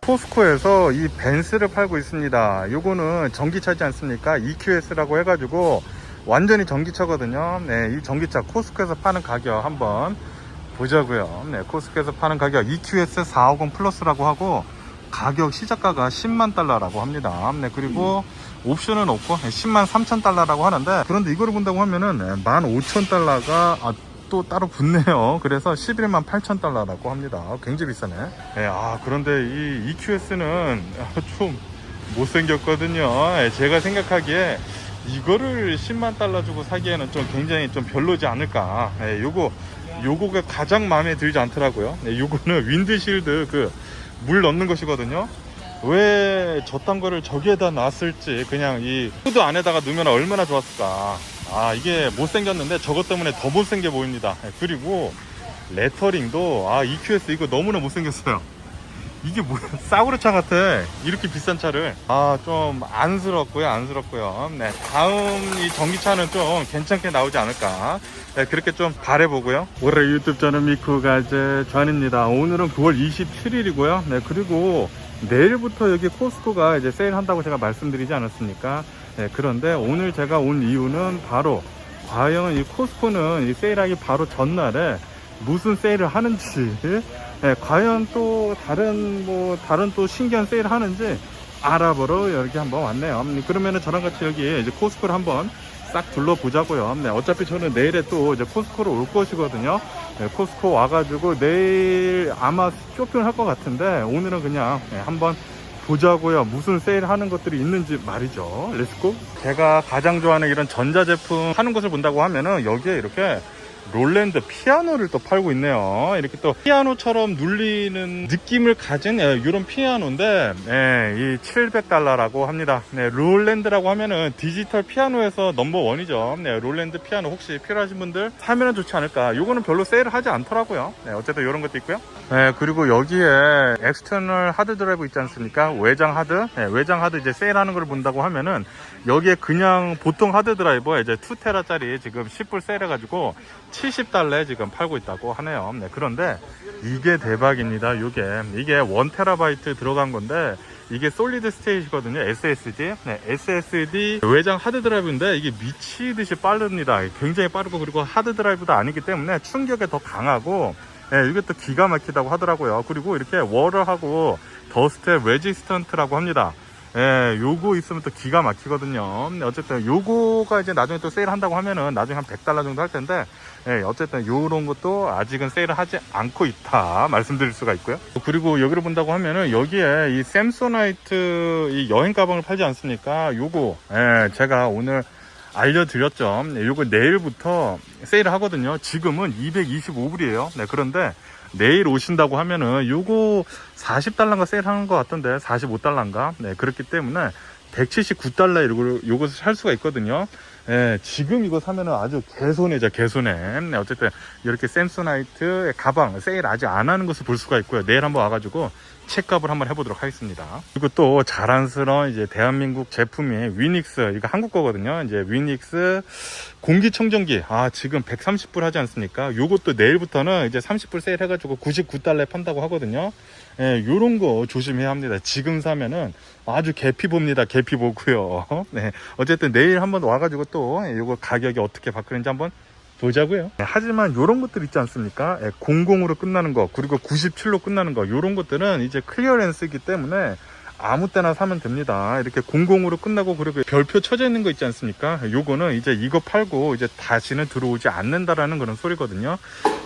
포스코에서 이 벤스를 팔고 있습니다. 요거는 전기차지 않습니까? EQS라고 해가지고 완전히 전기차거든요. 네, 이 전기차 코스코에서 파는 가격 한번 보자고요. 네, 코스코에서 파는 가격 EQS 450 플러스라고 하고 가격 시작가가 10만 달러라고 합니다. 네, 그리고 옵션은 없고 10만 3천 달러라고 하는데 그런데 이거를 본다고 하면은 1만 5천 달러가 아, 또 따로 붙네요. 그래서 11만 8천 달러라고 합니다. 굉장히 비싸네. 네, 아 그런데 이 EQS는 좀 못생겼거든요. 예, 제가 생각하기에 이거를 10만 달러 주고 사기에는 좀 굉장히 좀 별로지 않을까. 예, 요거 요거가 가장 마음에 들지 않더라고요. 네, 요거는 윈드실드 그 물 넣는 것이거든요. 왜 저딴 거를 저기에다 놨을지 그냥 이 후드 안에다가 넣으면 얼마나 좋았을까. 아 이게 못생겼는데 저것 때문에 더 못생겨 보입니다. 예, 그리고 레터링도 아 EQS 이거 너무나 못생겼어요. 이게 뭐야? 싸구려 차 같아. 이렇게 비싼 차를. 아 좀 안쓰럽고요 안쓰럽고요. 네 다음 이 전기차는 좀 괜찮게 나오지 않을까. 네, 그렇게 좀 바래보고요. 올해 유튜브 저는 미쿠 가제 전입니다. 오늘은 9월 27일이고요. 네 그리고 내일부터 여기 코스코가 이제 세일한다고 제가 말씀드리지 않았습니까 네 그런데 오늘 제가 온 이유는 바로 과연 이 코스코는 이 세일하기 바로 전날에 무슨 세일을 하는지 네, 과연 또 다른 뭐 다른 또 신기한 세일을 하는지 알아보러 여기 한번 왔네요. 음, 그러면은 저랑 같이 여기 이제 코스코를 한번 싹 둘러보자고요. 네, 어차피 저는 내일에 또 이제 코스코로 올 것이거든요. 네, 코스코 와가지고 내일 아마 쇼핑을 할 것 같은데 오늘은 그냥 네, 한번 보자고요. 무슨 세일 하는 것들이 있는지 말이죠. 렛츠고. 제가 가장 좋아하는 이런 전자제품 하는 것을 본다고 하면은 여기에 이렇게 롤랜드 피아노를 또 팔고 있네요. 이렇게 또 피아노처럼 눌리는 느낌을 가진 예, 이런 피아노인데 예, 이 700달러라고 합니다. 네, 롤랜드라고 하면은 디지털 피아노에서 넘버 원이죠. 네, 롤랜드 피아노 혹시 필요하신 분들 사면은 좋지 않을까. 요거는 별로 세일을 하지 않더라고요. 네, 어쨌든 이런 것도 있고요. 네, 그리고 여기에 엑스터널 하드 드라이브 있지 않습니까? 외장 하드. 네, 외장 하드 이제 세일하는 걸 본다고 하면은 여기에 그냥 보통 하드 드라이버 이제 2테라짜리 지금 10불 세일해가지고 70달러에 지금 팔고 있다고 하네요. 네, 그런데 이게 대박입니다. 이게 이게 1테라바이트 들어간 건데 이게 솔리드 스테이지거든요. SSD. 네, SSD 외장 하드 드라이브인데 이게 미치듯이 빠릅니다. 굉장히 빠르고 그리고 하드 드라이브도 아니기 때문에 충격에 더 강하고 예, 이게 또 기가 막히다고 하더라고요. 그리고 이렇게 워럴하고 더스트 레지스턴트라고 합니다. 예, 요거 있으면 또 기가 막히거든요. 네, 어쨌든 요거가 이제 나중에 또 세일 한다고 하면은 나중에 한 100달러 정도 할 텐데, 예, 어쨌든 요런 것도 아직은 세일을 하지 않고 있다. 말씀드릴 수가 있고요. 그리고 여기를 본다고 하면은 여기에 이 샘소나이트 이 여행 가방을 팔지 않습니까? 요거, 예, 제가 오늘 알려드렸죠. 네, 요거 내일부터 세일을 하거든요. 지금은 225불이에요. 네, 그런데 내일 오신다고 하면은 요거 40달러인가 세일하는 것 같던데 45달러인가? 네 그렇기 때문에 179달러 이거 요것을 살 수가 있거든요 예, 지금 이거 사면은 아주 개손해죠 개손해. 네, 어쨌든 이렇게 샘소나이트 가방 세일 아직 안 하는 것을 볼 수가 있고요. 내일 한번 와가지고 체크업을 한번 해보도록 하겠습니다. 그리고 또 자랑스러운 이제 대한민국 제품이 위닉스 이거 한국 거거든요. 이제 위닉스 공기청정기. 아 지금 130불 하지 않습니까? 요것도 내일부터는 이제 30불 세일 해가지고 99달러에 판다고 하거든요. 예, 요런 거 조심해야 합니다. 지금 사면은 아주 개피 봅니다 개피 보고요. 네 어쨌든 내일 한번 와가지고 또 요거 가격이 어떻게 바뀌는지 한번 보자고요. 네, 하지만 이런 것들 있지 않습니까? 예, 00으로 끝나는 거 그리고 97로 끝나는 거 이런 것들은 이제 클리어랜스이기 때문에 아무 때나 사면 됩니다. 이렇게 00으로 끝나고 그리고 별표 쳐져 있는 거 있지 않습니까? 요거는 이제 이거 팔고 이제 다시는 들어오지 않는다라는 그런 소리거든요.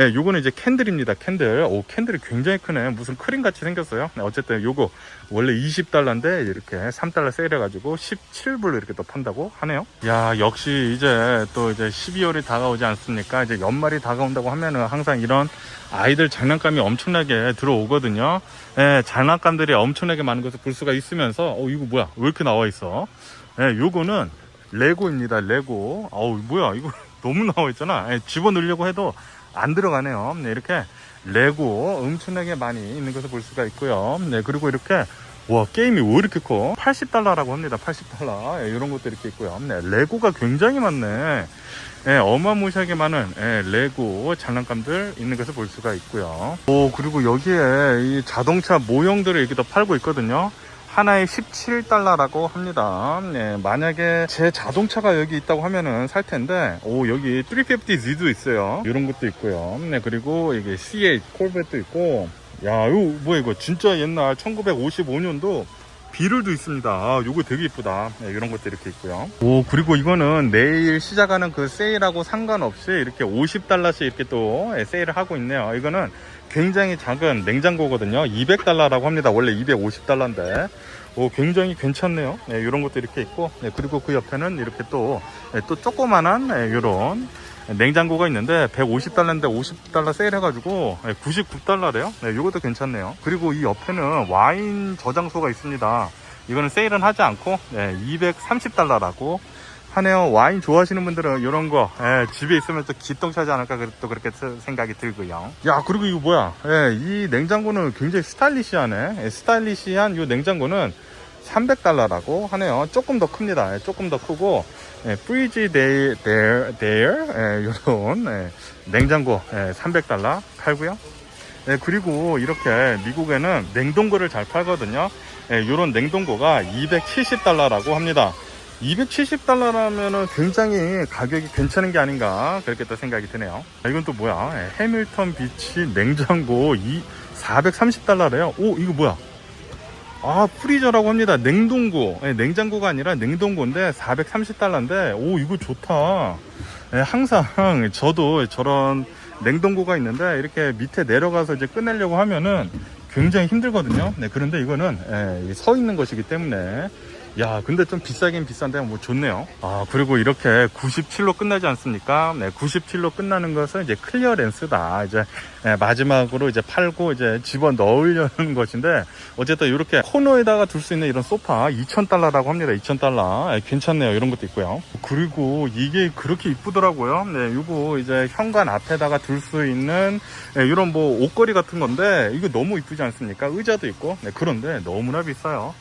예, 요거는 이제 캔들입니다. 캔들. 오, 캔들이 굉장히 크네. 무슨 크림 같이 생겼어요. 네, 어쨌든 요거 원래 20달러인데 이렇게 3달러 세일해가지고 17불로 이렇게 또 판다고 하네요. 야, 역시 이제 또 이제 12월이 다가오지 않습니까? 이제 연말이 다가온다고 하면은 항상 이런 아이들 장난감이 엄청나게 들어오거든요. 예, 장난감들이 엄청나게 많은 것을 볼 수가 있으면서, 어, 이거 뭐야? 왜 이렇게 나와 있어? 예, 요거는 레고입니다. 레고. 어우, 뭐야? 이거 너무 나와 있잖아. 예, 집어 넣으려고 해도 안 들어가네요. 네, 이렇게 레고 엄청나게 많이 있는 것을 볼 수가 있고요. 네, 그리고 이렇게 와 게임이 왜 이렇게 커? 80달러라고 합니다 80달러 예, 이런 것도 이렇게 있고요 네, 레고가 굉장히 많네 예, 어마무시하게 많은 예, 레고 장난감들 있는 것을 볼 수가 있고요 오 그리고 여기에 이 자동차 모형들을 더 팔고 있거든요 하나에 17달러라고 합니다. 네, 만약에 제 자동차가 여기 있다고 하면은 살 텐데, 오, 여기 350Z도 있어요. 이런 것도 있고요. 네, 그리고 이게 C8 콜벳도 있고, 야, 이거 뭐야, 이거 진짜 옛날 1955년도 비를도 있습니다. 아, 요거 되게 이쁘다. 네, 이런 것도 이렇게 있고요. 오, 그리고 이거는 내일 시작하는 그 세일하고 상관없이 이렇게 50달러씩 이렇게 또 예, 세일을 하고 있네요. 이거는 굉장히 작은 냉장고거든요. 200달러라고 합니다. 원래 250달러인데. 오, 굉장히 괜찮네요. 네, 이런 것도 이렇게 있고, 네, 그리고 그 옆에는 이렇게 또, 네, 또 조그만한, 네, 이런 냉장고가 있는데, 150달러인데 50달러 세일해가지고, 99달러래요. 네, 이것도 괜찮네요. 그리고 이 옆에는 와인 저장소가 있습니다. 이거는 세일은 하지 않고, 네, 230달러라고 하네요. 와인 좋아하시는 분들은 이런 거 예, 집에 있으면 또 기똥차지 않을까 그- 또 그렇게 스- 생각이 들고요. 야 그리고 이거 뭐야? 예, 이 냉장고는 굉장히 스타일리시하네. 예, 스타일리시한 이 냉장고는 300달러라고 하네요. 조금 더 큽니다. 예, 조금 더 크고 예, 프리지 데일 데일 데일 예, 이런 예, 냉장고 예, 300달러 팔고요. 네, 그리고 이렇게 미국에는 냉동고를 잘 팔거든요. 이런 냉동고가 270달러라고 합니다. 270달러라면은 굉장히 가격이 괜찮은 게 아닌가 그렇게 또 생각이 드네요. 아, 이건 또 뭐야? 예, 해밀턴 비치 냉장고 2 430달러래요. 오 이거 뭐야? 아 프리저라고 합니다. 냉동고 예, 냉장고가 아니라 냉동고인데 430달러인데 오 이거 좋다. 예, 항상 저도 저런 냉동고가 있는데 이렇게 밑에 내려가서 이제 꺼내려고 하면은 굉장히 힘들거든요. 네, 그런데 이거는 예, 서 있는 것이기 때문에 야, 근데 좀 비싸긴 비싼데 뭐 좋네요. 아, 그리고 이렇게 97로 끝나지 않습니까? 네, 97로 끝나는 것은 이제 클리어랜스다. 이제 예, 마지막으로 이제 팔고 이제 집어 넣으려는 것인데 어쨌든 이렇게 코너에다가 둘 수 있는 이런 소파 2,000달러라고 합니다. 2,000달러. 예, 괜찮네요. 이런 것도 있고요. 그리고 이게 그렇게 이쁘더라고요. 네, 이거 이제 현관 앞에다가 둘 수 있는 예, 이런 뭐 옷걸이 같은 건데 이거 너무 이쁘지 않습니까? 의자도 있고. 네, 그런데 너무나 비싸요.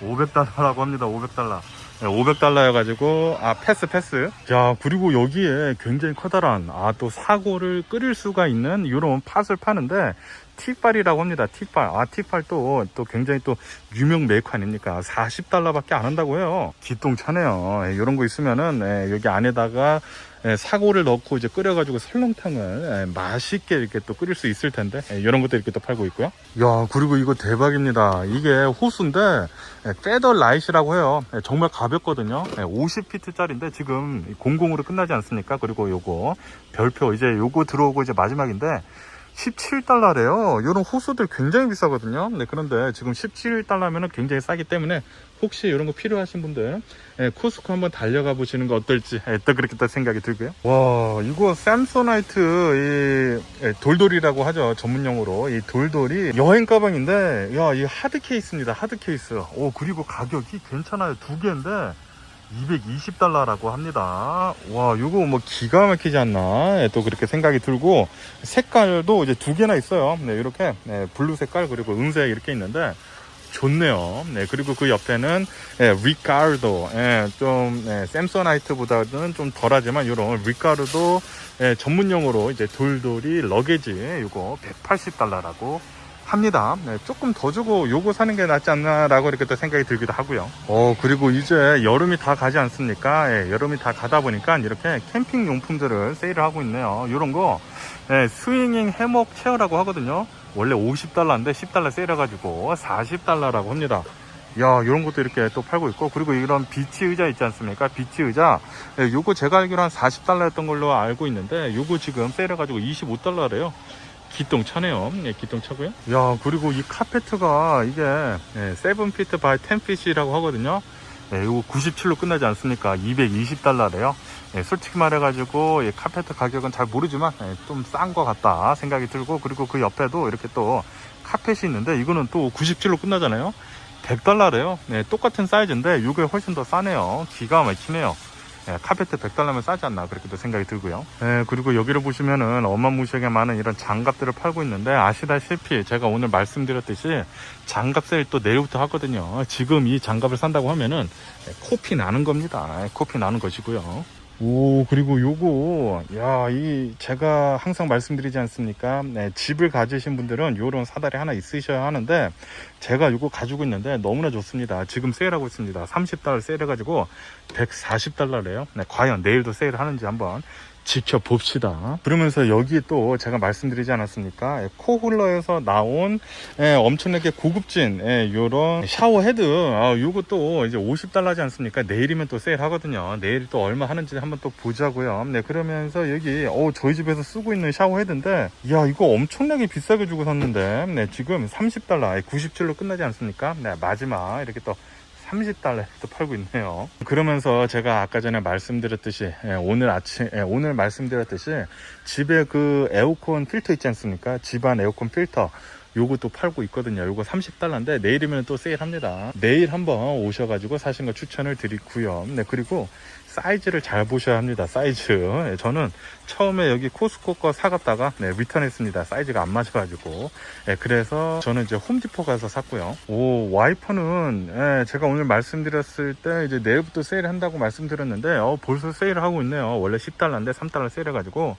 500달러라고 합니다. 500달러. 500달러여가지고, 아, 패스, 패스. 자, 그리고 여기에 굉장히 커다란, 아, 또 사고를 끓일 수가 있는 이런 팥을 파는데, 틱발이라고 합니다. 틱발. 아, 틱발 또, 또 굉장히 또 유명 메이커 아닙니까? 40달러밖에 안 한다고 해요. 기똥차네요. 예, 이런 거 있으면은, 예, 여기 안에다가 예, 사고를 넣고 이제 끓여가지고 설렁탕을 예, 맛있게 이렇게 또 끓일 수 있을 텐데 예, 이런 것도 이렇게 또 팔고 있고요. 야 그리고 이거 대박입니다. 이게 호수인데 예, 페더 라이트라고 해요. 예, 정말 가볍거든요. 50피트짜리인데 지금 공공으로 끝나지 않습니까? 그리고 요거 별표 이제 요거 들어오고 이제 마지막인데 17달러래요. 이런 호수들 굉장히 비싸거든요. 네, 그런데 지금 17달러면은 굉장히 싸기 때문에 혹시 이런 거 필요하신 분들 예, 코스코 한번 달려가 보시는 거 어떨지 예, 또 그렇게 또 생각이 들고요. 와, 이거 샘소나이트 이 예, 돌돌이라고 하죠. 전문 용어로 이 돌돌이 여행 가방인데 야, 이 하드 케이스입니다. 하드 케이스. 오, 그리고 가격이 괜찮아요. 두 개인데 220달러라고 합니다. 와, 이거 뭐 기가 막히지 않나? 예, 또 그렇게 생각이 들고 색깔도 이제 두 개나 있어요. 네, 이렇게 네, 블루 색깔 그리고 은색 이렇게 있는데 좋네요. 네, 그리고 그 옆에는 예, 리카르도 예, 좀 예, 샘소나이트보다는 좀 덜하지만 이런 리카르도 예, 전문용어로 이제 돌돌이 러게지 이거 180달러라고 합니다. 네, 조금 더 주고 요거 사는 게 낫지 않나라고 이렇게 또 생각이 들기도 하고요. 어, 그리고 이제 여름이 다 가지 않습니까? 예, 여름이 다 가다 보니까 이렇게 캠핑 용품들을 세일을 하고 있네요. 이런 거, 예, 스윙잉 해먹 체어라고 하거든요. 원래 50달러인데 10달러 세일해가지고 40달러라고 합니다. 야, 이런 것도 이렇게 또 팔고 있고, 그리고 이런 비치 의자 있지 않습니까? 비치 의자. 예, 요거 제가 알기로 한 40달러였던 걸로 알고 있는데, 요거 지금 세일해가지고 25달러래요. 기똥 차네요. 예, 기똥 차고요. 야, 그리고 이 카페트가 이게 예, 7피트 바이 10피시라고 하거든요. 예, 이거 97로 끝나지 않습니까? 220달러래요. 예, 솔직히 말해가지고 이 카페트 가격은 잘 모르지만 예, 좀싼 것 같다 생각이 들고 그리고 그 옆에도 이렇게 또 카펫이 있는데 이거는 또 97로 끝나잖아요. 100달러래요. 네, 똑같은 사이즈인데 이게 훨씬 더 싸네요. 기가 막히네요. 예, 카페트 100달러면 싸지 않나 그렇게도 생각이 들고요. 예, 그리고 여기를 보시면은 어마무시하게 많은 이런 장갑들을 팔고 있는데 아시다시피 제가 오늘 말씀드렸듯이 장갑 세일 또 내일부터 하거든요. 지금 이 장갑을 산다고 하면은 예, 코피 나는 겁니다. 예, 코피 나는 것이고요. 오 그리고 요거 야 이 제가 항상 말씀드리지 않습니까? 네, 집을 가지신 분들은 요런 사다리 하나 있으셔야 하는데 제가 요거 가지고 있는데 너무나 좋습니다. 지금 세일하고 있습니다. 30달러 세일해 가지고 140달러래요. 네, 과연 내일도 세일을 하는지 한번 지켜봅시다. 그러면서 여기 또 제가 말씀드리지 않았습니까? 예, 코홀러에서 나온 예, 엄청나게 고급진 예, 요런 샤워 헤드 아, 요것도 이제 50달러지 않습니까? 내일이면 또 세일하거든요. 내일 또 얼마 하는지 한번 또 보자고요. 네 그러면서 여기 어, 저희 집에서 쓰고 있는 샤워 헤드인데 야 이거 엄청나게 비싸게 주고 샀는데 네 지금 30달러 97로 끝나지 않습니까? 네 마지막 이렇게 또 30달러에 또 팔고 있네요. 그러면서 제가 아까 전에 말씀드렸듯이 예, 오늘 아침 예, 오늘 말씀드렸듯이 집에 그 에어컨 필터 있지 않습니까? 집안 에어컨 필터 요것도 팔고 있거든요. 요거 30달러인데 내일이면 또 세일합니다. 내일 한번 오셔가지고 사신 거 추천을 드리고요. 네 그리고 사이즈를 잘 보셔야 합니다. 사이즈. 예, 저는 처음에 여기 코스코 거 사갔다가 네, 리턴했습니다. 사이즈가 안 맞아가지고. 예, 그래서 저는 이제 홈디포 가서 샀고요. 오, 와이퍼는 예, 제가 오늘 말씀드렸을 때 이제 내일부터 세일한다고 말씀드렸는데 어, 벌써 세일을 하고 있네요. 원래 10달러인데 3달러 세일해가지고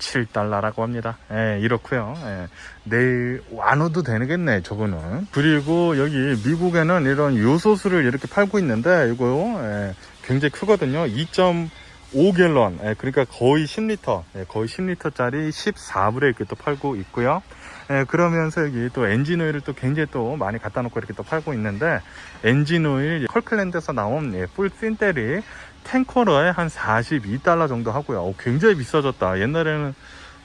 7달러라고 합니다. 예, 이렇고요. 예, 내일 안 오도 되겠네, 저거는. 그리고 여기 미국에는 이런 요소수를 이렇게 팔고 있는데 이거 예, 굉장히 크거든요. 2.5갤런, 예, 그러니까 거의 10리터, 예, 거의 10리터짜리 14불에 이렇게 또 팔고 있고요. 예, 그러면서 여기 또 엔진 오일을 또 굉장히 또 많이 갖다 놓고 이렇게 또 팔고 있는데 엔진 오일 컬클랜드에서 나온 예, 풀 신테릭 탱커러에 한 42달러 정도 하고요. 오, 굉장히 비싸졌다. 옛날에는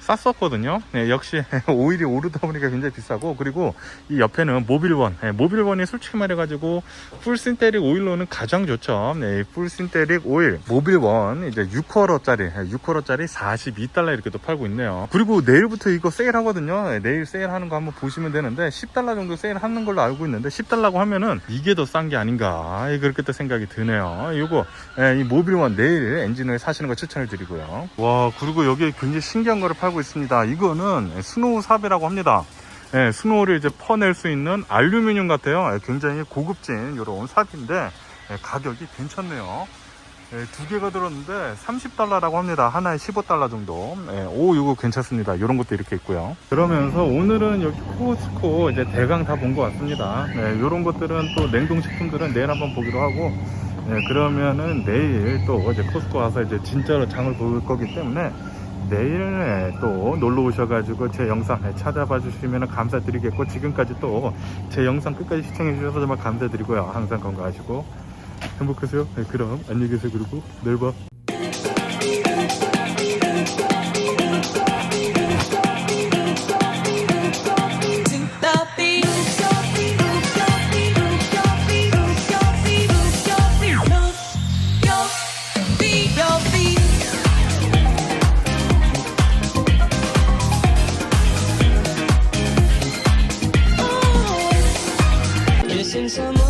쌌었거든요. 네, 역시 오일이 오르다 보니까 굉장히 비싸고 그리고 이 옆에는 모빌원, 네, 모빌원이 솔직히 말해 가지고 풀 신테릭 오일로는 가장 좋죠. 네, 풀 신테릭 오일 모빌원 이제 6쿼러짜리 6쿼러짜리 42달러 이렇게 또 팔고 있네요. 그리고 내일부터 이거 세일하거든요. 네, 내일 세일하는 거 한번 보시면 되는데 10달러 정도 세일하는 걸로 알고 있는데 10달러고 하면은 이게 더 싼 게 아닌가 그렇게 또 생각이 드네요. 이거 이 모빌원 내일 엔진을 사시는 거 추천을 드리고요. 와 그리고 여기 굉장히 신기한 거를 팔고 있습니다. 이거는 스노우 삽이라고 합니다. 예, 스노우를 이제 퍼낼 수 있는 알루미늄 같아요. 예, 굉장히 고급진 이런 삽인데 예, 가격이 괜찮네요. 예, 두 개가 들었는데 30달러라고 합니다. 하나에 15달러 정도. 예, 오, 이거 괜찮습니다. 이런 것도 이렇게 있고요. 그러면서 오늘은 여기 코스코 이제 대강 다 본 것 같습니다. 예, 이런 것들은 또 냉동식품들은 내일 한번 보기로 하고, 예, 그러면은 내일 또 어제 코스코 와서 이제 진짜로 장을 볼 거기 때문에 내일 예, 또 놀러 오셔가지고 제 영상 예, 찾아봐 주시면 감사드리겠고 지금까지 또 제 영상 끝까지 시청해 주셔서 정말 감사드리고요. 항상 건강하시고 행복하세요. 네, 그럼 안녕히 계세요. 그리고 내일 봐. pensamos